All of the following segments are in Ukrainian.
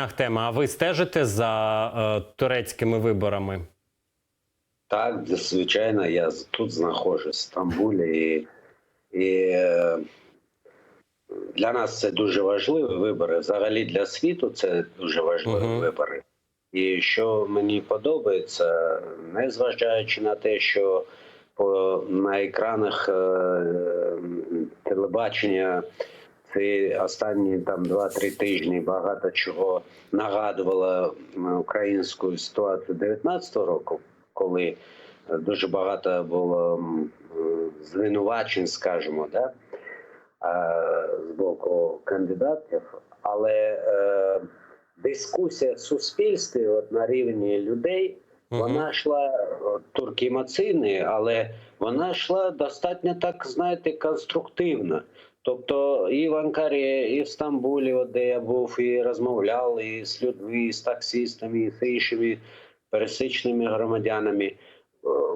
Ахтема, а ви стежите за е, турецькими виборами? Так, звичайно, я тут знаходжусь в Стамбулі, і, і е, для нас це дуже важливі вибори. Взагалі для світу це дуже важливі Мгм. вибори. І що мені подобається, незважаючи на те, що по, на екранах е, телебачення ці останні там 2-3 тижні багато чого нагадувало українську ситуацію 19-го року, коли е, дуже багато було звинувачень, скажімо, да, е, з боку кандидатів, але е, дискусія в суспільстві от, на рівні людей. Вона йшла емоційні, але вона йшла достатньо так, знаєте, конструктивно. Тобто і в Анкарі, і в Стамбулі, от, де я був, і розмовляв і з людьми, і з таксистами, і з іншими пересічними громадянами. Е,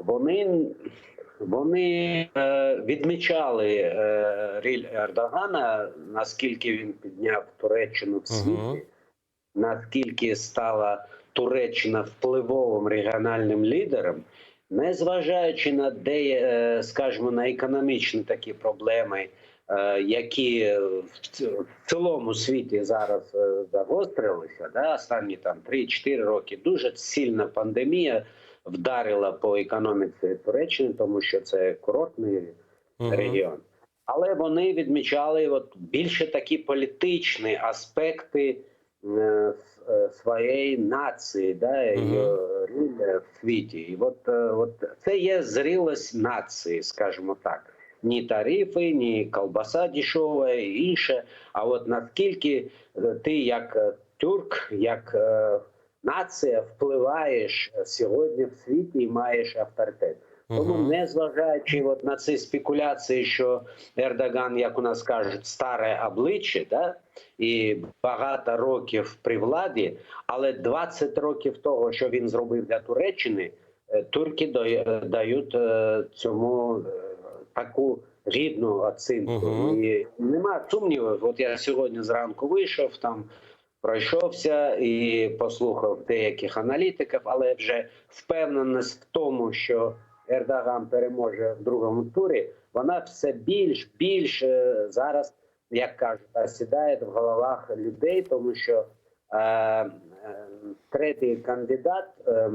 Вони, вони е, відмічали е, ріль Ердогана, наскільки він підняв Туреччину в світі Мгм. наскільки стала Туреччина впливовим регіональним лідером, незважаючи на де, е, скажімо, на економічні такі проблеми, е, які в цілому світі зараз е, загострилися, да, останні там 3-4 роки, дуже сильна пандемія вдарила по економіці Туреччини, тому що це курортний Мгм. регіон. Але вони відмічали от більше такі політичні аспекти е, своєї нації, да, роль в світі. І от, е, от це є зрілость нації, скажімо так. Ні тарифи, ні колбаса дешева і інше. А от наскільки е, ти, як тюрк, як нація, впливаєш сьогодні в світі і маєш авторитет. Тому, Мгм. незважаючи от на ці спекуляції, що Ердоган, як у нас кажуть, старе обличчя, да? і багато років при владі, але 20 років того, що він зробив для Туреччини, е, турки дає- дають е, цьому е, таку гідну оцінку. Мгм. І нема сумнівів. От я сьогодні зранку вийшов там. Пройшовся і послухав деяких аналітиків, але вже впевненість в тому, що Ердоган переможе в другому турі, вона все більш більш е, зараз, як кажуть, осідає в головах людей, тому що е, е, третій кандидат е,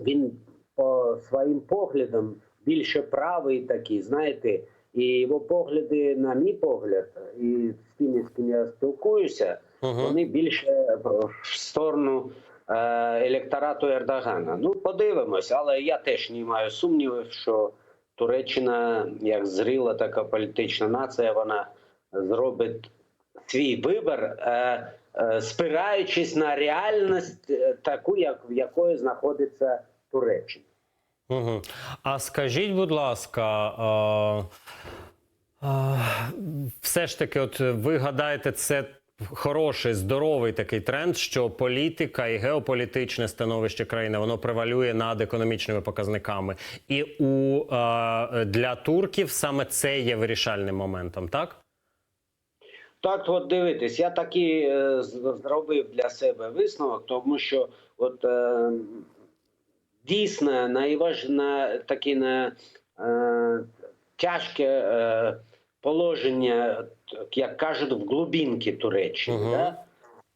він по своїм поглядам більше правий такий, знаєте, і його погляди, на мій погляд, і з тими, з ким я спілкуюся, Мгм. вони більше в сторону електорату Ердогана. Ну, подивимось, але я теж не маю сумнівів, що Туреччина, як зріла така політична нація, вона зробить свій вибір, е, е, спираючись на реальність е, таку, як в якої знаходиться Туреччина. Мгм. А скажіть, будь ласка, е, е, все ж таки, от ви гадаєте, це хороший, здоровий такий тренд, що політика і геополітичне становище країни воно превалює над економічними показниками. І у е, для турків саме це є вирішальним моментом, так? Так, от дивитись, я таки е, зробив для себе висновок, тому що от е, дійсно найважна таке на е, тяжке е, положення, так, як кажуть, в глибинки Туреччини. Мгм. Да?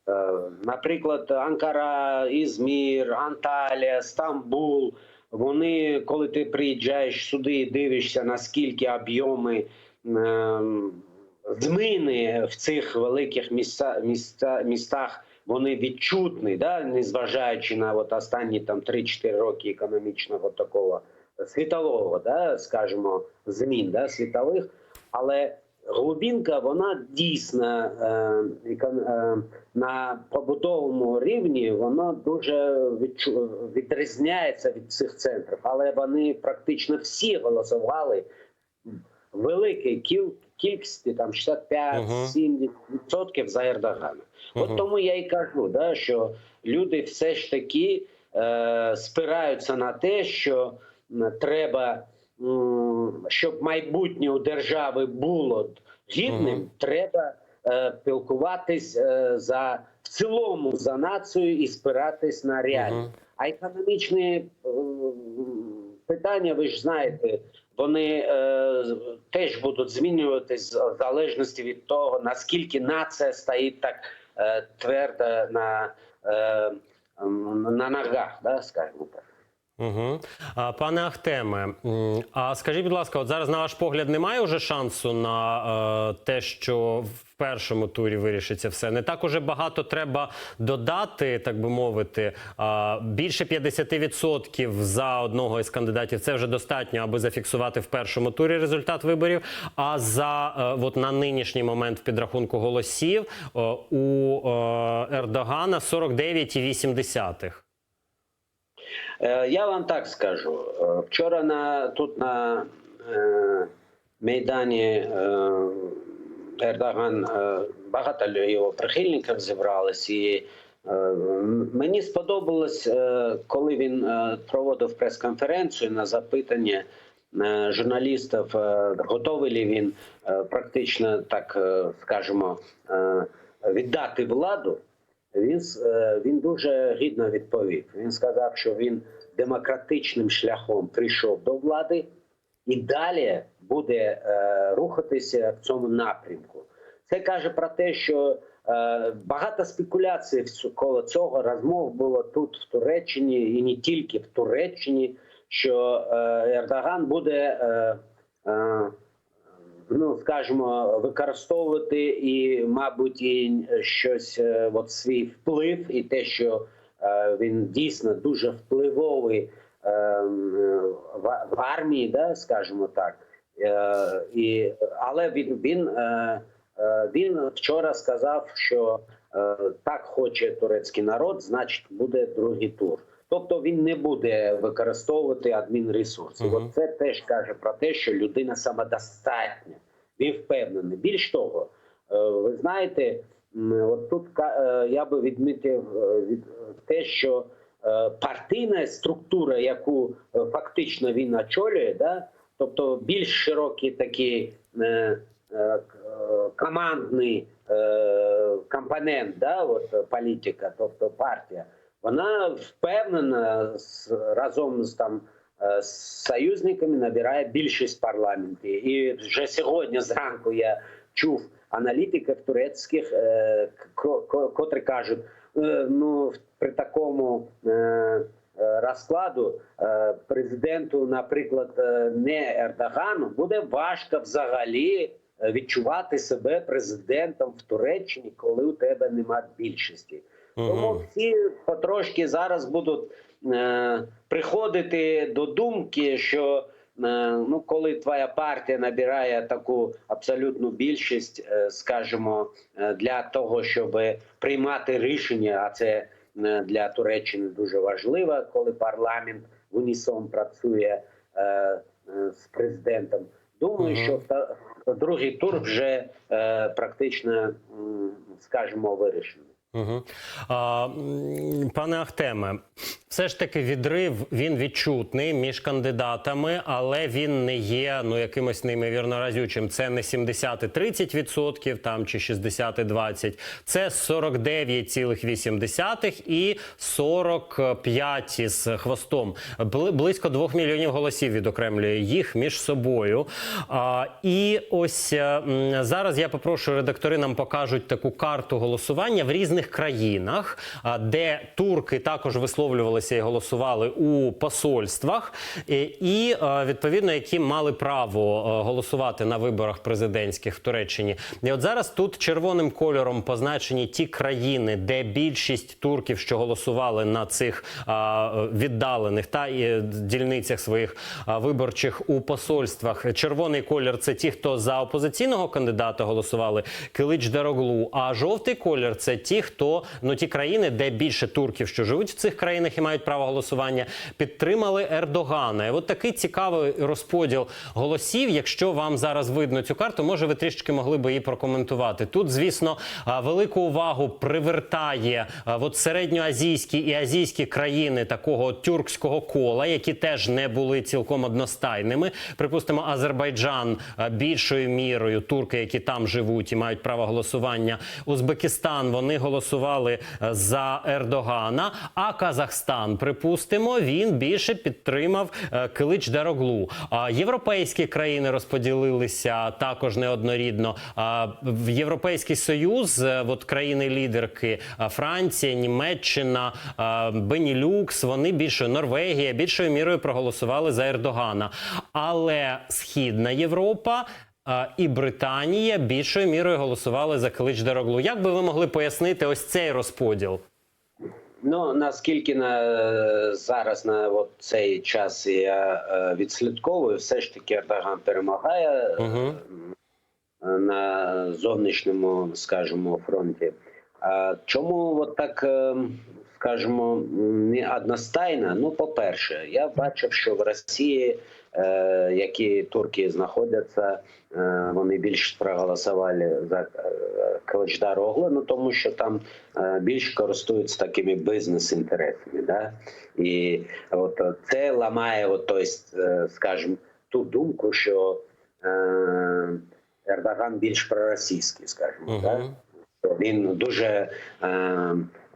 Е, Наприклад, Анкара, Ізмір, Анталія, Стамбул. Вони, коли ти приїжджаєш сюди і дивишся, наскільки об'єми ем, зміни в цих великих місця, місця, містах вони відчутні, да? незважаючи на от останні там 3-4 роки економічного такого світового, да? скажімо, змін да? світових. Але глибинка, вона дійсно е, е, на побутовому рівні вона дуже відчу... відрізняється від цих центрів, але вони практично всі голосували великій кіл... кількості, там 65-70% за Ердогана. От тому я і кажу, да, що люди все ж таки е, спираються на те, що треба, м, щоб майбутнє у держави було гідним, Мгм. треба е, пілкуватись е, за в цілому за націю і спиратись на реальність. Мгм. А економічні е, питання, ви ж знаєте, вони е, теж будуть змінюватись в залежності від того, наскільки нація стоїть так е, твердо на, е, на ногах, да, скажімо так. Угу. Пане Ахтеме, а скажіть, будь ласка, от зараз на ваш погляд немає вже шансу на е, те, що в першому турі вирішиться все. Не так уже багато треба додати, так би мовити. А, більше 50% за одного із кандидатів це вже достатньо, аби зафіксувати в першому турі результат виборів. А за е, от на нинішній момент в підрахунку голосів е, у е, Ердогана 49,8. Е, Я вам так скажу. Е, Вчора на тут на е, майдані е, Ердоган е, багато його прихильників зібрались, і е, мені сподобалось, е, коли він е, проводив прес-конференцію на запитання е, журналістів, готовий ли він практично так скажемо віддати владу. Він е, він дуже гідно відповів. Він сказав, що він демократичним шляхом прийшов до влади і далі буде е, рухатися в цьому напрямку. Це каже про те, що е, багато спекуляцій коло цього розмов було тут, в Туреччині, і не тільки в Туреччині, що Ердоган буде. Е, е, ну скажімо, використовувати і, мабуть, і щось е, от свій вплив, і те, що е, він дійсно дуже впливовий е, в, армії, да, скажімо так. Е, і, але він, він, е, е, він вчора сказав, що е, так хоче турецький народ, значить буде другий тур. Тобто він не буде використовувати адмінресурси. От це теж каже про те, що людина самодостатня. Він впевнений. Більш того, е, ви знаєте, от тут е, я би відмітив е, від те, що партійна структура, яку фактично він очолює, да, тобто більш к- е, командний компонент, да, от, політика, тобто партія, вона впевнена разом з там е, з союзниками набирає більшість в парламенті. І вже сьогодні зранку я чув аналітиків турецьких, е, ко- ко- котрі кажуть, е, ну при такому розкладу президенту, наприклад, не Ердогану, буде важко взагалі відчувати себе президентом в Туреччині, коли у тебе немає більшості. Тому всі потрошки зараз будуть е, приходити до думки, що е, ну, коли твоя партія набирає таку абсолютну більшість, е, скажімо, е, для того, щоб приймати рішення, а це е, для Туреччини дуже важливо, коли парламент в унісон працює е, е, з президентом. Думаю, що та- другий тур вже е, практично, скажімо, вирішений. Пане Ахтеме, все ж таки відрив він відчутний між кандидатами, але він не є ну якимось неймовірно разючим. Це не 70 і 30 відсотків там чи 60 і 20. Це 49,8 і 45 із хвостом. Близько 2 мільйонів голосів відокремлює їх між собою. А, і ось е, зараз я попрошу редактори нам покажуть таку карту голосування в різних країнах, де турки також висловлювалися і голосували у посольствах, і, і е, відповідно, які мали право е, голосувати на виборах президентських в Туреччині. І от зараз тут червоним кольором позначені ті країни, де більшість турків, що голосували на цих віддалених та дільницях своїх виборчих у посольствах. Червоний колір це ті, хто за опозиційного кандидата голосували, Килич Дароглу. А жовтий колір це ті, хто ну ті країни, де більше турків, що живуть в цих країнах і мають право голосування, підтримали Ердогана. І от такий цікавий розподіл голосів. Якщо вам зараз видно цю карту, може ви трішки могли би її прокоментувати. Тут, звісно, велику увагу привертає от середньоазійські і азійські країни такого тюркського кола, які теж не були цілком одностайними. Припустимо, Азербайджан більшою мірою, турки, які там живуть і мають право голосування. Узбекистан вони голосують голосували е, за Ердогана. А Казахстан, припустимо, він більше підтримав е, Килич Дароглу. Європейські країни розподілилися також неоднорідно. В Європейський Союз, е, от країни-лідерки Франція, Німеччина, Бенілюкс, вони більше Норвегія більшою мірою проголосували за Ердогана. Але Східна Європа. І Британія більшою мірою голосували за Клич Дороглу. Як би ви могли пояснити ось цей розподіл? Ну наскільки на зараз на от цей час я е, відслідковую, все ж таки Ердоган перемагає Угу. е, на зовнішньому, скажімо, фронті. А чому от так, е, скажімо, не одностайно? Ну, по-перше, я бачив, що в Росії, які турки знаходяться, е, вони більш проголосували за Каличдар Оглу, ну тому що там е, більш користуються такими бізнес-інтересами. Да? І от е, це ламає, от, то есть, е, скажімо, ту думку, що е, Ердоган більш проросійський, скажімо, Угу. да? Він дуже е,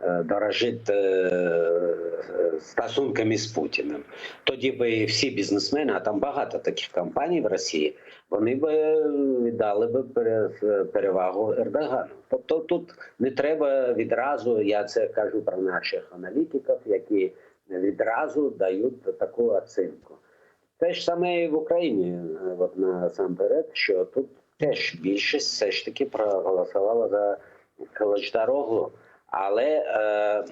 е, дорожить е, стосунками з Путіним. Тоді би всі бізнесмени, а там багато таких компаній в Росії, вони би віддали би пере- перевагу Ердогану. Тобто тут не треба відразу, я це кажу про наших аналітиків, які відразу дають таку оцінку. Те ж саме і в Україні, е, от насамперед, що тут теж більшість все ж таки проголосувала за Калачдароглу. Але, е,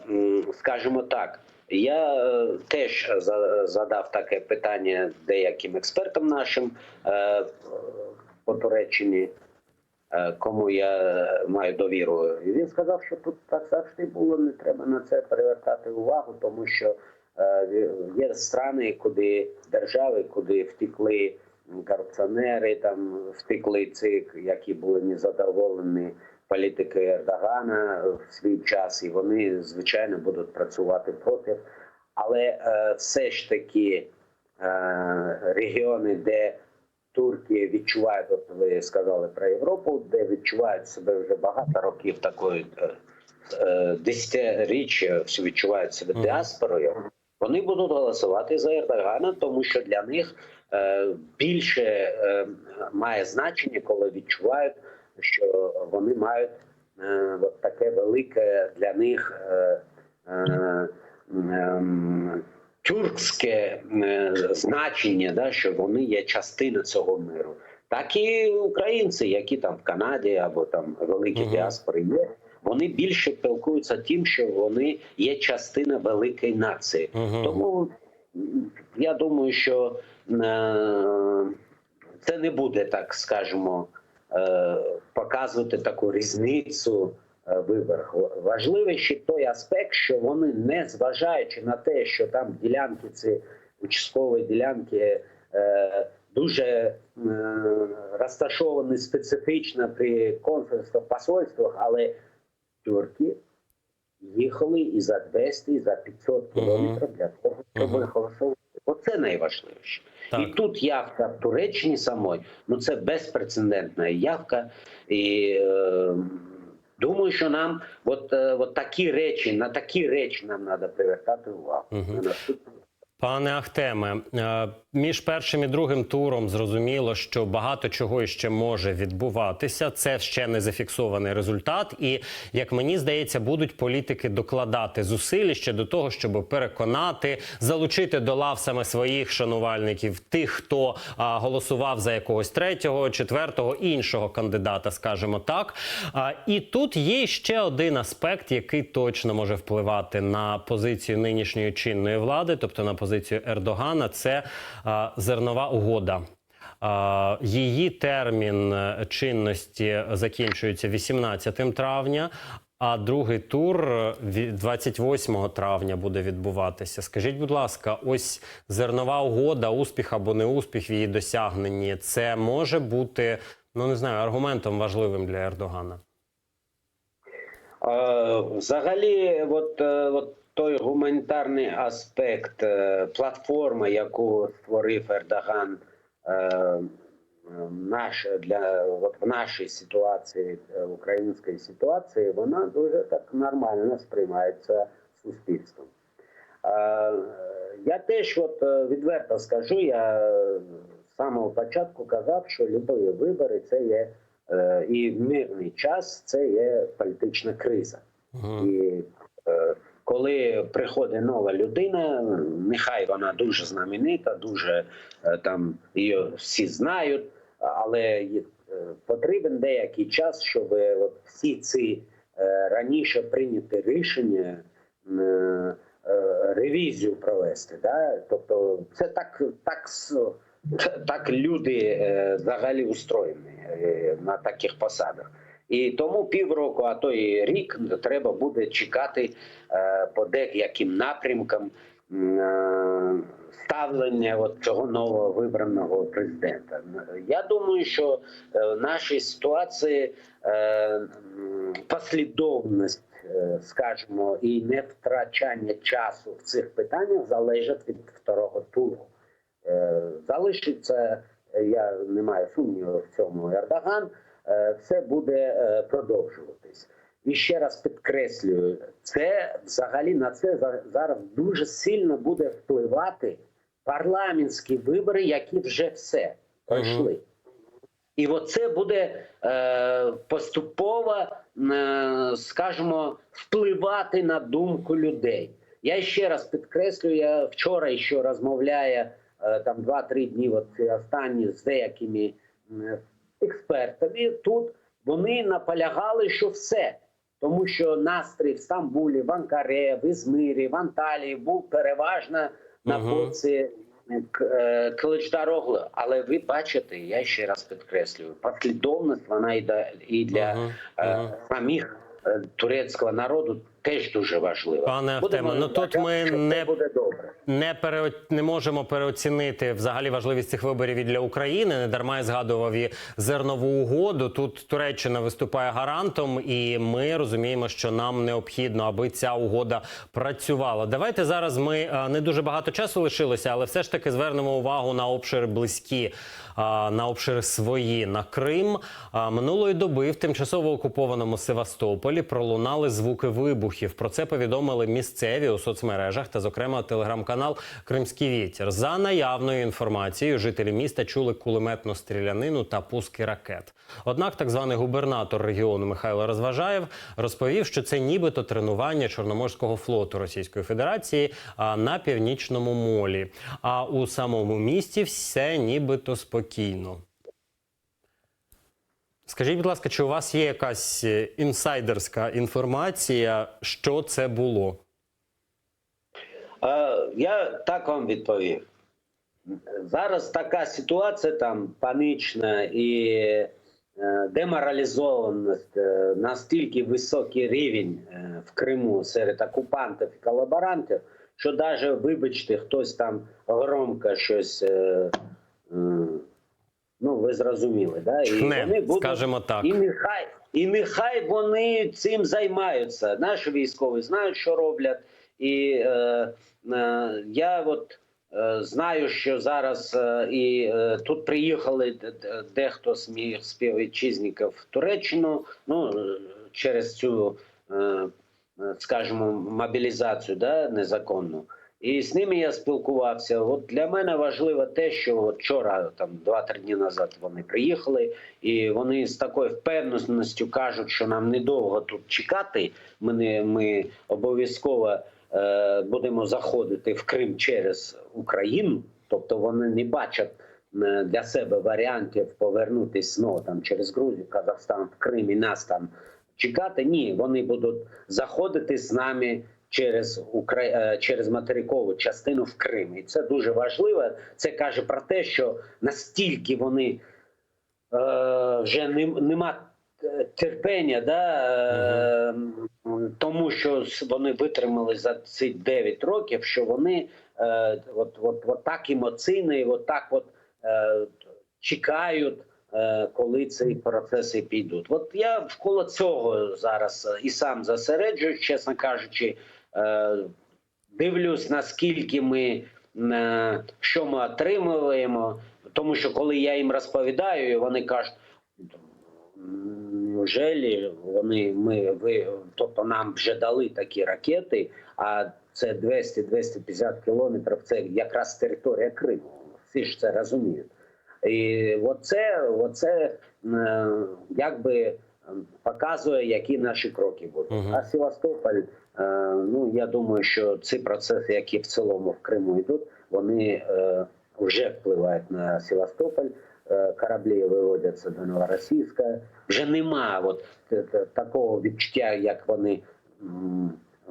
скажімо так, я е, теж задав таке питання деяким експертам нашим е, по Туреччині, кому я маю довіру. І він сказав, що тут так завжди було, не треба на це перевертати увагу, тому що є страни, куди держави, куди втекли корупціонери, там втекли ці, які були незадоволені політикою Ердогана в свій час, і вони звичайно будуть працювати проти. Але е, все ж таки е, регіони, де турки відчувають, от ви сказали про Європу, де відчувають себе вже багато років такої е, десятиріччя, всі відчувають себе діаспорою. Вони будуть голосувати за Ердогана, тому що для них е, більше е, має значення, коли відчувають, що вони мають е, от таке велике для них е, е, ем, тюркське е, значення, да, що вони є частина цього миру. Так і українці, які там в Канаді або там великі Мгм. діаспори є, вони більше пілкуються тим, що вони є частина великої нації. Угу. Тому я думаю, що е, це не буде так, скажімо, е, показувати таку різницю е, в виборах. Важливий ще той аспект, що вони, не зважаючи на те, що там ділянки, ці участкові ділянки. е, Дуже е, розташовані специфічно при консульствах, посольствах, але турки їхали і за 200, і за 500 кілометрів для того, щоб голосувати. Оце найважливіше. Так. І тут явка в Туреччині самої, ну це безпрецедентна явка. І е, думаю, що нам от, е, от такі речі, на такі речі нам треба привертати увагу. Мгм. Пане Ахтеме, е, між першим і другим туром зрозуміло, що багато чого ще може відбуватися. Це ще не зафіксований результат. І як мені здається, будуть політики докладати зусиль ще до того, щоб переконати, залучити до лав саме своїх шанувальників, тих, хто голосував за якогось третього, четвертого іншого кандидата, скажімо так. І тут є ще один аспект, який точно може впливати на позицію нинішньої чинної влади, тобто на позицію Ердогана, це зернова угода. Її термін е, чинності закінчується 18 травня. А другий тур е, 28 травня буде відбуватися. Скажіть, будь ласка, ось зернова угода, успіх або не успіх в її досягненні, це може бути, ну не знаю, аргументом важливим для Ердогана. Е, Взагалі, от, е, от той гуманітарний аспект е, платформи, яку створив Ердоган, е, наш для от в нашій ситуації, е, української ситуації, вона дуже так нормально сприймається суспільством. Я теж от відверто скажу, я з самого початку казав, що любі вибори це є і в мирний час це є політична криза. Мгм. І коли приходить нова людина, нехай вона дуже знаменита, дуже е, там її всі знають, але е, потрібен деякий час, щоб от всі ці е, раніше прийняті рішення. Ревізію провести, да? тобто це так, так, так люди взагалі устроєні на таких посадах. І тому півроку, а то і рік треба буде чекати е, по деяким напрямкам е, ставлення от цього нового вибраного президента. Я думаю, що е, в нашій ситуації послідовність, скажімо, і не втрачання часу в цих питаннях залежить від второго туру. Залишиться, я не маю сумніву в цьому Ердоган, все буде е, продовжуватись. І ще раз підкреслюю, це взагалі на це зараз дуже сильно буде впливати парламентські вибори, які вже все пройшли. І оце буде е, поступово, е, скажімо, впливати на думку людей. Я ще раз підкреслюю, я вчора ще розмовляю е, там 2-3 дні, от останні з деякими експертами. Тут вони наполягали, що все. Тому що настрій в Стамбулі, в Анкаре, в Ізмирі, в Анталії був переважно на боці е, Але ви бачите, я ще раз підкреслюю, послідовність вона йде і для е, самих е, турецького народу теж дуже важлива. Пане Артеме, ну тут ми не буде добре. Не пере... не можемо переоцінити взагалі важливість цих виборів і для України. Не дарма я згадував і зернову угоду. Тут Туреччина виступає гарантом, і ми розуміємо, що нам необхідно, аби ця угода працювала. Давайте зараз ми е, не дуже багато часу лишилося, але все ж таки звернемо увагу на обшири близькі, е, на обшири свої на Крим. А Минулої доби в тимчасово окупованому Севастополі пролунали звуки вибухів. Про це повідомили місцеві у соцмережах та, зокрема, телеграм-канал Кримський вітер. За наявною інформацією, жителі міста чули кулеметну стрілянину та пуски ракет. Однак, так званий губернатор регіону Михайло Розважаєв розповів, що це нібито тренування Чорноморського флоту Російської Федерації на північному молі. А у самому місті все нібито спокійно. Скажіть, будь ласка, чи у вас є якась е, інсайдерська інформація, що це було? Е, Я так вам відповів. Зараз така ситуація там панічна і е, деморалізованість, настільки високий рівень в Криму серед окупантів і колаборантів, що навіть, вибачте, хтось там громко щось. Ну, ви зрозуміли, да? Чхне, скажімо так. І нехай, і нехай вони цим займаються. Наші військові знають, що роблять. І е, е, я от е, знаю, що зараз е, і е, тут приїхали дехто з моїх співвітчизників в Туреччину. Ну через цю, скажімо, мобілізацію, да, незаконну. І з ними я спілкувався. От для мене важливо те, що вчора, там 2-3 дні назад, вони приїхали, і вони з такою впевненістю кажуть, що нам недовго тут чекати. Ми, не, ми обов'язково е, будемо заходити в Крим через Україну. Тобто вони не бачать е, для себе варіантів повернутися знову там через Грузію, Казахстан, в Крим і нас там чекати. Ні, вони будуть заходити з нами через Укра... е, через материкову частину в Крим. І це дуже важливо. Це каже про те, що настільки вони е, вже не, нема е, терпення, да, е, тому що вони витримали за ці 9 років, що вони е, от, от, от так емоційно і от так от е, чекають. е, Коли ці процеси підуть, от я вколо цього зараз і сам зосереджуюсь, чесно кажучи, дивлюсь, наскільки ми е, що ми отримуємо. Тому що коли я їм розповідаю, вони кажуть. Неужели вони ми ви, тобто нам вже дали такі ракети, а це 200-250 кілометрів. Це якраз територія Криму. Всі ж це розуміють. І оце, оце е, якби е, показує, які наші кроки будуть. Мгм. А Севастополь, е, ну я думаю, що ці процеси, які в цілому в Криму йдуть, вони е, вже впливають на Севастополь. Е, Кораблі виводяться до Новоросійська. Вже нема от, такого відчуття, як вони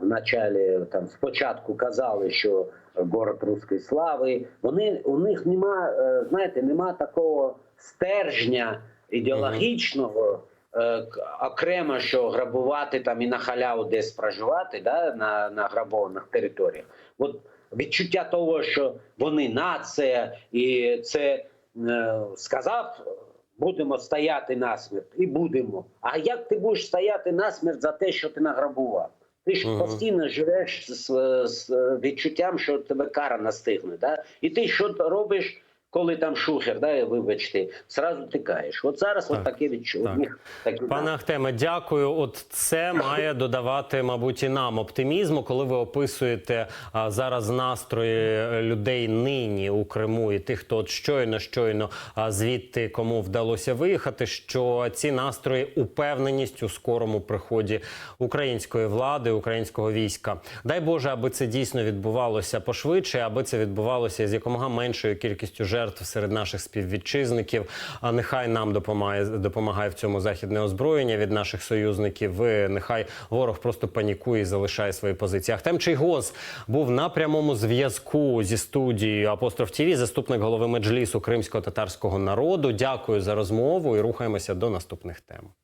в началі там спочатку казали, що город руської слави. Вони у них нема, знаєте, нема такого стержня ідеологічного. Е, Окремо, що грабувати там і на халяву десь проживати, да, на, на грабованих територіях. От відчуття того, що вони нація, і це е, сказав, будемо стояти насмерть, і будемо. А як ти будеш стояти насмерть за те, що ти награбував? Ти ж постійно живеш з, з відчуттям, що тебе кара настигне. Да? І ти що робиш, коли там шухер, да, вибачте, зразу тикаєш. От зараз Так, от таке відчуття. так. Пане Ахтеме, дякую. От це має додавати, мабуть, і нам оптимізму, коли ви описуєте а, зараз настрої людей нині у Криму і тих, хто от щойно щойно а, звідти кому вдалося виїхати. Що ці настрої упевненість у скорому приході української влади, українського війська. Дай Боже, аби це дійсно відбувалося пошвидше, аби це відбувалося з якомога меншою кількістю жертв серед наших співвітчизників. А нехай нам допомагає допомагає в цьому західне озброєння від наших союзників. Нехай ворог просто панікує і залишає свої позиції. Ахтем Чийгоз був на прямому зв'язку зі студією Апостроф ТІВІ, заступник голови меджлісу кримсько-татарського народу. Дякую за розмову і рухаємося до наступних тем.